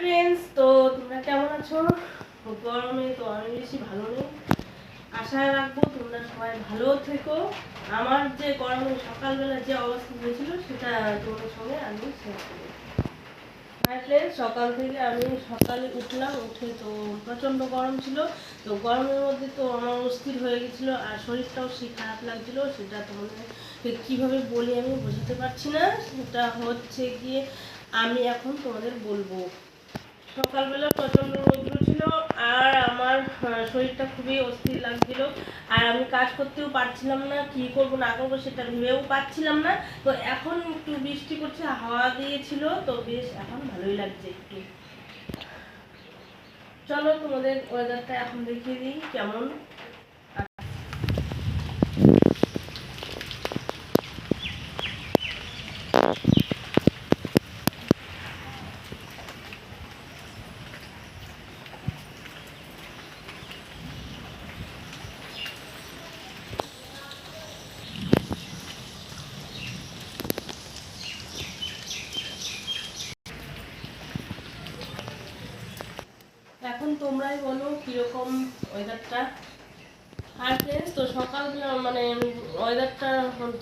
Friends তো তোমরা কেমন আছো? গরমে তো আমি বেশি ভালো নেই। আশা রাখব তোমরা সবাই ভালো থেকো। আমার যে গরমে সকালবেলা যে অবস্থা হয়েছিল, সেটা তোমাদের সঙ্গে আমি শেয়ার করি সকাল থেকে আমি সকালে উঠলাম, উঠে তো প্রচণ্ড গরম ছিল। তো গরমের মধ্যে তো আমার অস্থির হয়ে গেছিল আর শরীরটাও সেই খারাপ লাগছিল। সেটা তোমাদের কীভাবে বলি আমি বোঝাতে পারছি না। সেটা হচ্ছে গিয়ে আমি এখন তোমাদের বলব। সকালবেলা প্রচণ্ড রৌদ্র ছিল আর আমার শরীরটা খুবই অস্থির লাগছিল। আর আমি কাজ করতেও পারছিলাম না, কি করব, না করব সেটা ভেবেও পাচ্ছিলাম না। তো এখন একটু বৃষ্টি করছে হাওয়া দিয়েছিল, তো বেশ, এখন ভালোই লাগছে একটু। চলো তোমাদের ওয়েদারটা এখন দেখিয়ে দিই, কেমন? এখন তোমরাই বলো কীরকম ওয়েদারটা আর ফ্রেন্ডস তো সকালবেলা মানে ওয়েদারটা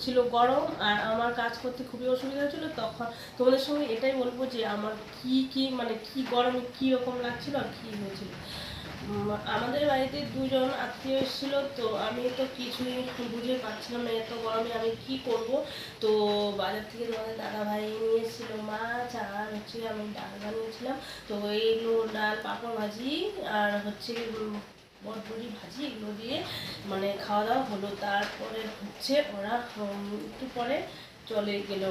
ছিল গরম আর আমার কাজ করতে খুবই অসুবিধা হচ্ছিল তখন তোমাদের সঙ্গে এটাই বলব যে, আমার কি কি মানে কি গরমে কী রকম লাগছিল আর কী হয়েছিল। আমাদের বাড়িতে দুজন আত্মীয় এসেছিল, তো আমি তো কিছুই বুঝে পাচ্ছিলাম না এত গরমে আমি কি করব। তো বাজার থেকে তোমাদের দাদা ভাই নিয়ে এসেছিল মাছ আর হচ্ছে আমি ডাল বানিয়েছিলাম। তো এইগুলো ডাল, পাঁপড় ভাজি আর হচ্ছে বটবড়ি ভাজি এগুলো দিয়ে মানে খাওয়া দাওয়া হলো। তারপরে হচ্ছে ওরা একটু পরে চলে গেল।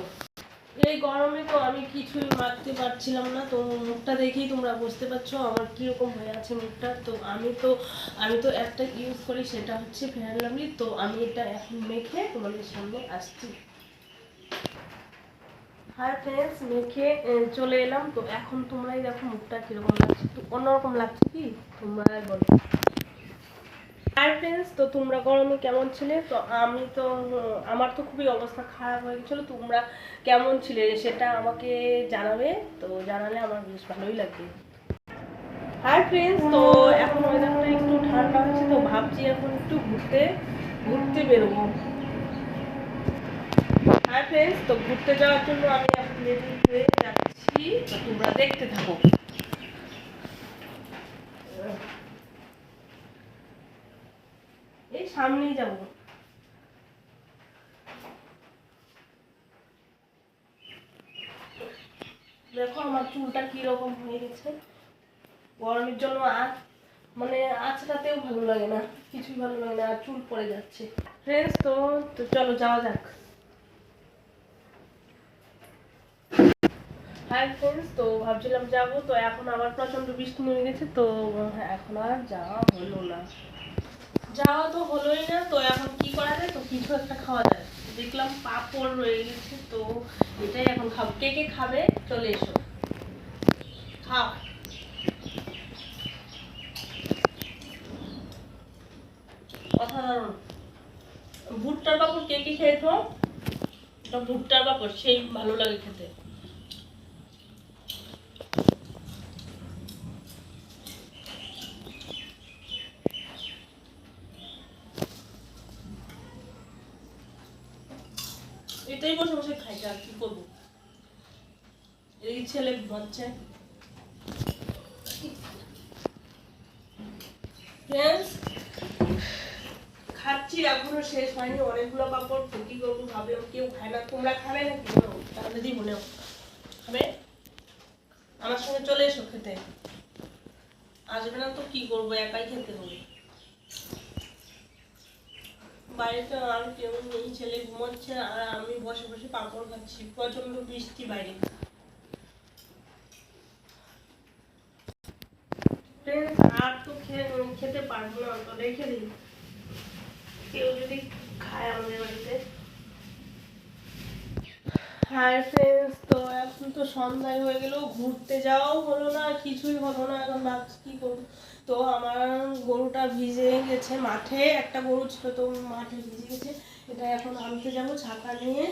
এই গরমে তো আমি কিছুই মারতে পারছিলাম না। তো মুখটা দেখেই তোমরা বুঝতে পারছ আমার কীরকম হয়ে আছে মুখটা। তো আমি তো আমি তো একটা ইউজ করি, সেটা হচ্ছে ফেয়ার লাভলি তো আমি এটা এখন মেখে তোমাদের সামনে আসছি। হাই ফ্রেন্ডস মেখে চলে এলাম। তো এখন তোমরাই দেখো মুখটা কীরকম লাগছে। একটু অন্যরকম লাগছে কি? তোমরাই বলো। হাই ফ্রেন্ডস তো তোমরা গরমে কেমন ছিলে? তো আমি তো, আমার তো খুবই অবস্থা খারাপ হয়ে গেছিল। তোমরা কেমন ছিলে সেটা আমাকে জানাবে। তো জানালে আমার বেশ ভালোই লাগবে। হাই ফ্রেন্ডস তো এখন ওয়েদারটা একটু ঠান্ডা হচ্ছে, তো ভাবছি এখন একটু ঘুরতে ঘুরতে বেরোবো। হাই ফ্রেন্ডস তো ঘুরতে যাওয়ার জন্য আমি এখন রেডি হয়ে যাচ্ছি। তো তোমরা দেখতে থাকো এই সামনেই যাব। দেখো আমার চুলটা কি রকম হয়ে গেছে। গরমের জন্য আর মানে আঁচড়াতেও ভালো লাগে না কিছুই ভালো লাগে না আর চুল পড়ে যাচ্ছে। ফ্রেন্ডস তো তো চলো যাওয়া যাক। হাই ফ্রেন্ডস তো ভাবছিলাম যাব তো এখন আবার প্রচণ্ড বৃষ্টি নেমে গেছে তো হ্যাঁ, এখন আর যাওয়া হলো না। যাওয়া তো হলোই না, তো এখন কি করা যায়? তো কিছু একটা খাওয়া যায়। দেখলাম পাঁপড় রয়ে গেছে, তো এটাই এখন খাব। কে কে খাবে? চলে এসো। খাও। ভুট্টার পাপড় কে কে খেয়েছো? ভুট্টার পাপড়, সেই ভালো লাগে খেতে। এটাই বসে বসে খাই আর কি করব? ছেলে Friends, খাচ্ছি এখনও শেষ হয়নি অনেকগুলো পাপড় কি করব ভাবে কেউ খায় না। তোমরা খাবে নাকি? বলো তাহলে দিব না খাবে? আমার সঙ্গে চলে এসো খেতে। আসবে না তো কি করব? একাই খেতে হবে। বাড়িতে আর কেউ নেই, ছেলে ঘুমাচ্ছে, আর আমি বসে বসে পাঁপড় খাচ্ছি প্রচণ্ড বৃষ্টি বাইরে আর তো খেতে পারব না তো রেখে দিই কেউ যদি খায় আমাদের বাড়িতে। হাই ফ্রেন্ডস তো এখন তো সন্ধ্যায় হয়ে গেল, ঘুরতে যাওয়াও হলো না, কিছুই হলো না, এখন ভাবছি কি করব। তো আমার গরুটা ভিজে গেছে মাঠে, একটা গরু ছিল তো মাঠে ভিজে গেছে, এটা এখন আনতে যাব, ছাতা নিয়ে।